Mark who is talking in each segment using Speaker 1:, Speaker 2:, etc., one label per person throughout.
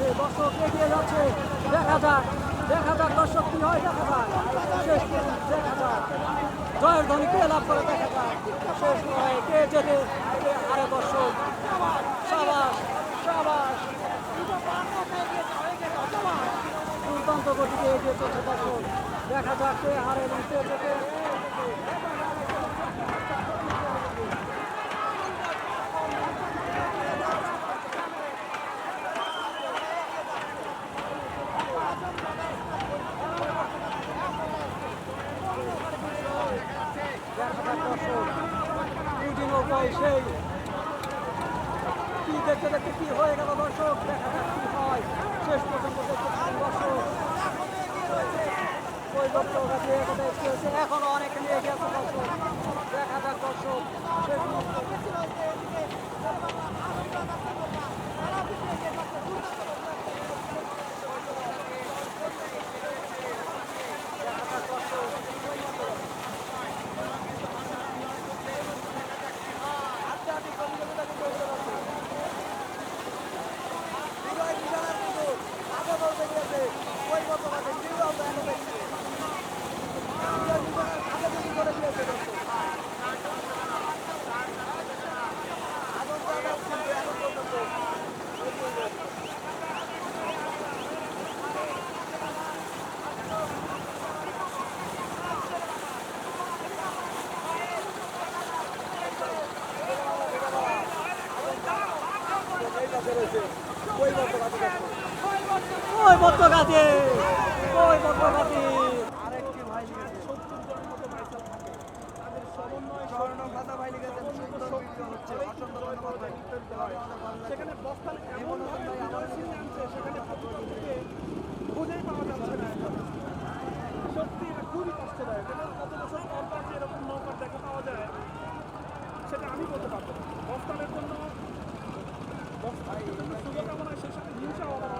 Speaker 1: যাচ্ছে, দর্শক এগিয়ে যাচ্ছে। দেখা যাক দেখা যাক দর্শক কি হয়, দেখা যাক। শেষ দেখা যাক। জয়ের ধ্বনি কে লাভ করে, দেখা যাক। শেষ নয় কে জেতে, কে হারে দর্শক। সাবাস সাবাস। দুর্দান্ত গতিতে এগিয়ে চলছে দর্শক। দেখা যাক কে হারে এবং কে জেতে দেখা যাক দর্শক দুটি নৌকায় সেই কি দেখতে দেখতে কি হয়ে গেল দর্শক দেখা যাক কি হয় শেষ পর্যন্ত দেখতে থাকুন দর্শক ওই দর্শক আছে এখনও অনেক নিয়ে গেছে দর্শক দেখা যাক দর্শক পর্যন্ত দেখা যাক দর্শক ওই বদ্ধ গাছে ওই বদ্ধ গাছে আরেকটি ভাই
Speaker 2: সেখানে বস্তান এমন ভাবে ভিতরে ছিনিয়ে আনছে। সত্যি এটা খুবই কষ্টদায়ক এটা কত এরকম নৌকার দেখা পাওয়া যায় সেটা আমি বলতে পারব। বস্তানের জন্য জন্য শুভকামনা সেই সাথে হিংসাও আমার।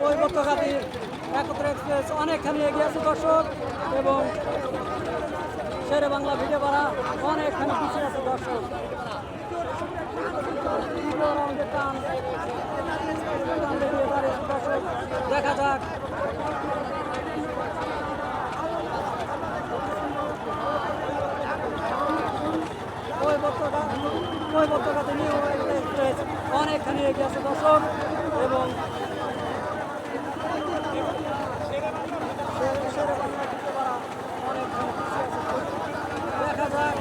Speaker 1: কৈবত্য গাড়ি একত্র এক্সপ্রেস অনেকখানি এগিয়ে আছে দর্শক, এবং শেরে বাংলা ভিডিও বাড়া অনেকখানি পিছিয়ে আছে দর্শক। টান টান বেরিয়ে দাঁড়িয়েছে দর্শক দেখা যাক ওই বক্তটা ওই বক্তটাতে নিউ এক্সপ্রেস অনেকখানি এগিয়ে আছে দর্শক এবং শেরে- শেরে বাংলা ভিডিও বাড়া অনেকখানি পিছিয়ে আছে দেখা যাক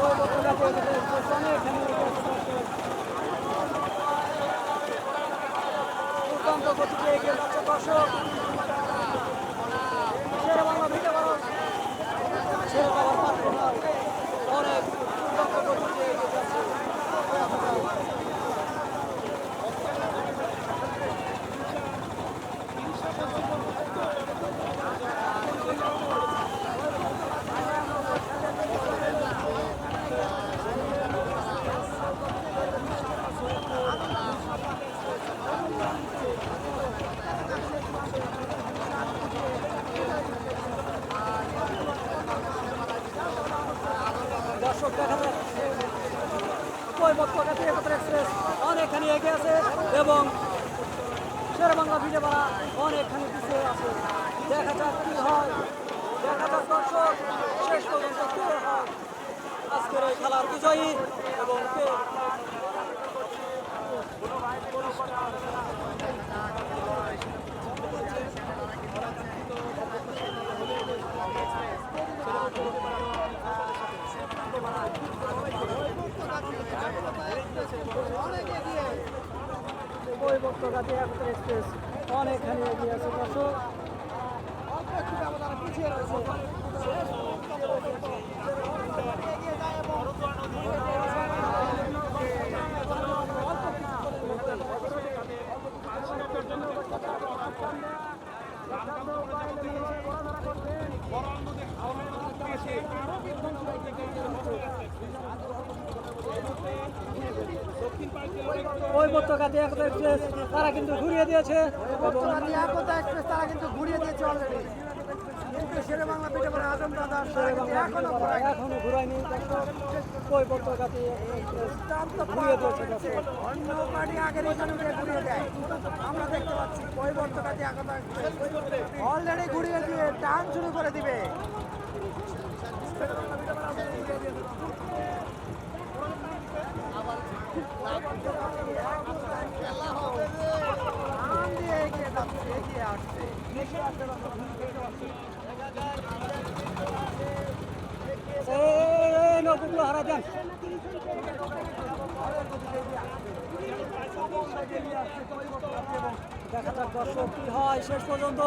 Speaker 1: ওই বক্তটাতে এগিয়ে আছে অনেকখানি এগিয়ে আছে দর্শক দুর্দান্ত গতিতে এগিয়ে হয় এক শেষ পর্যন্ত কে হয় আজকের ওই খেলার বিজয়ী অনেক এগিয়ে আছে দর্শক ওই বর্তগাতি একত্র এক্সপ্রেস তারা কিন্তু ঘুরিয়ে দিয়েছে।
Speaker 2: তারা কিন্তু ঘুরিয়ে দিয়েছে অলরেডি শেরে বাংলা পিঠে পড়ে আজম দাদা এখনও
Speaker 1: এখনও ঘুরায়নি ওই বর্তগাতি এক্সপ্রেস ঘুরিয়ে দিয়েছে
Speaker 2: অন্য পার্টি আগের এখানে উঠে ঘুরিয়ে দেয়। আমরা দেখতে পাচ্ছি পরিবর্তকাতি একতা এক্সপ্রেস অলরেডি ঘুরিয়ে দিয়ে টান শুরু করে দিবে। টান দিয়ে এগিয়ে যাচ্ছে এগিয়ে আসছে।
Speaker 1: শেষ পর্যন্ত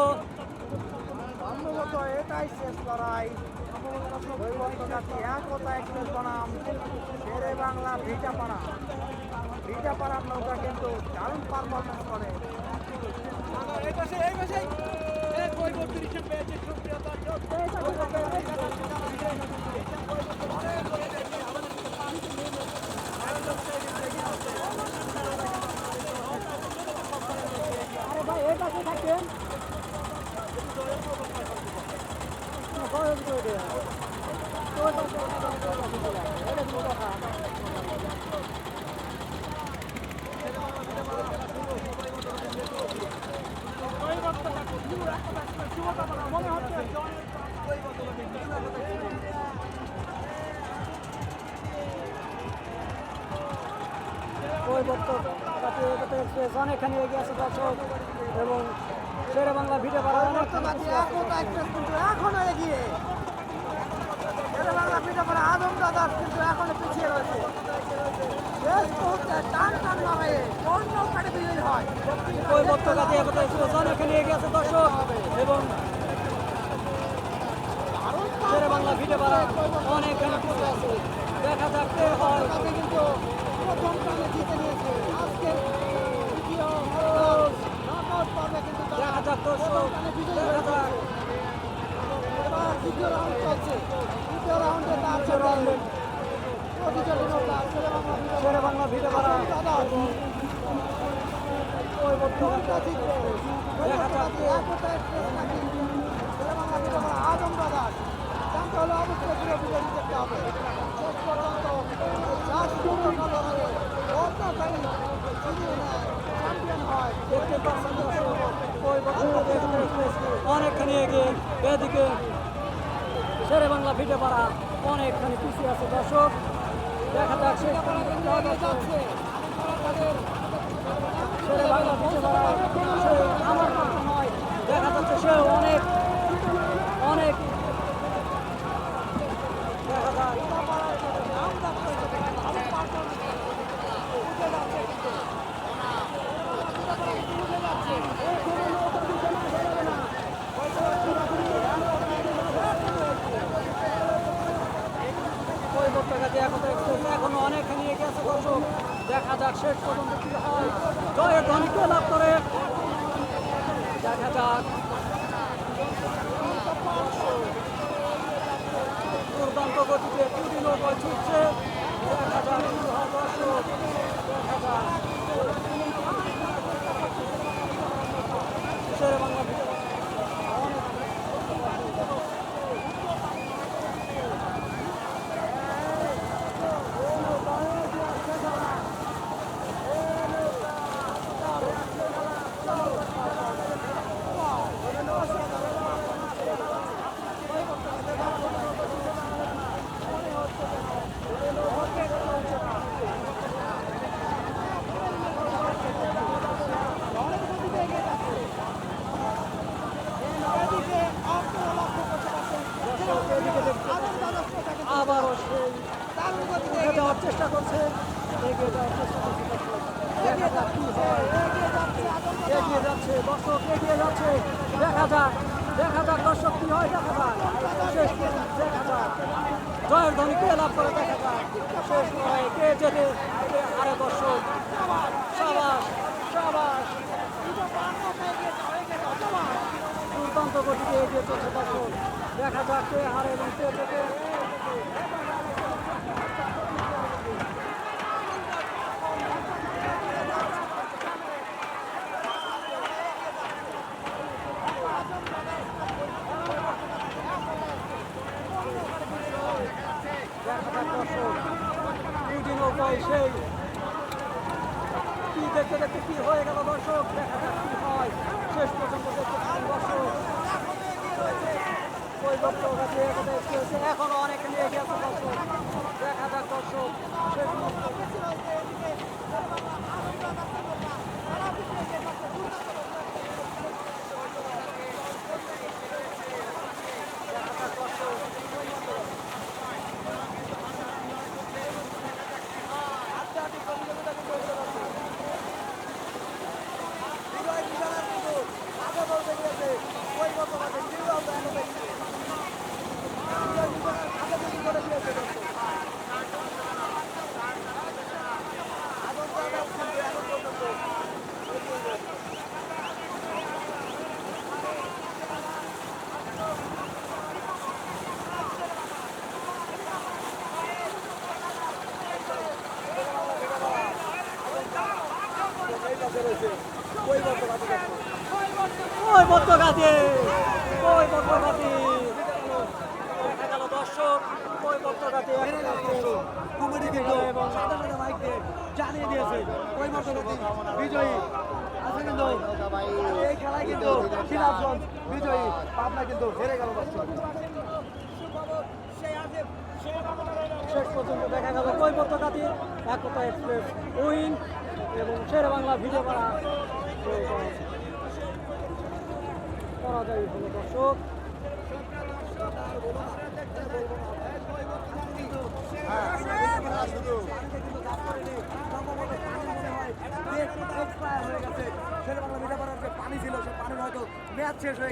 Speaker 2: সম্ভবত এটাই শেষ লড়াই একতা এক্সপ্রেস নৌকা কিন্তু দারুণ পারফরমেন্স করে
Speaker 1: আরে ভাই এই পাশে থাকেন না, বয়স করে দে। ওই পাশে, ওই পাশে, ওই পাশে চলে আয়। এটা কোনো কথা না। বক্তব্য এক্সপ্রেস অনেকখানি এগিয়ে আছে দর্শক। এবং শেরে বাংলা ভিড়ে পাড়া
Speaker 2: এখনও এগিয়ে। শেরে বাংলা ভিটা পাড়া আদম দাদা কিন্তু এখনও পিছিয়ে রয়েছে। শেষ মুহূর্তে টান টান লড়াইয়ে কোন নৌকাটি বিজয়ী হয়।
Speaker 1: ওই বক্তব্যকাতি একতা এক্সপ্রেস অনেকখানি এগিয়ে আছে দর্শক। এবং শেরে বাংলা ভিড়ে পাড়া অনেকখানি পিছিয়ে আছে। দেখা যাক হয়।
Speaker 2: কিন্তু প্রথম টানে জিতে নিয়েছে আজকে দ্বিতীয় নকআউট পর্বে কিন্তু তারা
Speaker 1: দেখা যাক দর্শক দেখা যাক
Speaker 2: এবার দ্বিতীয় রাউন্ড চলছে দ্বিতীয় রাউন্ডে তার সাথে প্রতিযোগী নৌকা শেরে বাংলা
Speaker 1: শেরে বাংলা
Speaker 2: ভিটা
Speaker 1: ভিড়ে পাড়া
Speaker 2: দাদা
Speaker 1: ওই বক্তব্য দেখা যাক কে
Speaker 2: আজম দাদা জানতে হলে অবশ্যই ভিডিও দেখতে হবে শেষ পর্যন্ত লাস্ট পর্যন্ত লড়াইয়ে অর্থকারী চ্যাম্পিয়ন হয়
Speaker 1: দেখতে পাচ্ছেন অনেকখানি এগিয়ে, এদিকে শেরে বাংলা ফিটে পাড়া অনেকখানি খুশি আছে দর্শক। দেখা যাচ্ছে সেরে বাংলা ফিটে সে আমার মতো নয়। দেখা যাচ্ছে সে অনেক দেখা যাক ওই বর্তমানে একতা এক্সপ্রেস এখনও অনেকখানি এগিয়ে আছে দর্শক দেখা যাক শেষ পর্যন্ত কি জয়ের ধ্বনিকে লাভ করে। দেখা যাক। দুর্দান্ত গতিতে কুড়ি নৌকায় ছুটছে। দেখা যাক দর্শক। দেখা যাক। শেরে বাংলা ভিতরে আবারও সেই উঠে যাওয়ার চেষ্টা করছে এগিয়ে যাওয়ার চেষ্টা করছে দেখা যাক কি হয় দর্শক এগিয়ে যাচ্ছে দেখা যাক দেখা যাক দর্শক কি হয় দেখা যাক শেষ পর্যন্ত দেখা যাক দেখা যাক শেষ লড়াই কে হারে দর্শক? সাবাস সাবাস। দুর্দান্ত গতিতে এগিয়ে চলছে দর্শক। দেখা যাক কে হারে এবং কে জেতে দেখা যাক দর্শক দুটি নৌকায় সেই কি দেখতে দেখতে কি হয়ে গেল দর্শক? দেখা যাক হয় শেষ পর্যন্ত দেখতে দর্শক এখনও অনেক নিয়ে গেছে দেখা যাক পর্যন্ত দেখা যাক দর্শক দেখা গেল দর্শক ওই বদ্ধঘাতে কমেডি ভিডিও এবং জানিয়ে দিয়েছে ওই বদ্ধঘাতে বিজয়ী আছে এই খেলায় কিন্তু বিজয়ী পাবনা কিন্তু হেরে গেল শেষ পর্যন্ত দেখা গেল কই পত্রকাতি একতা এক্সপ্রেস উইন এবং শের বাংলা ভিডিও করা পরাজয় হলো দর্শক। পানি ছিল সে পানির হয়তো ম্যাচ শেষ হয়ে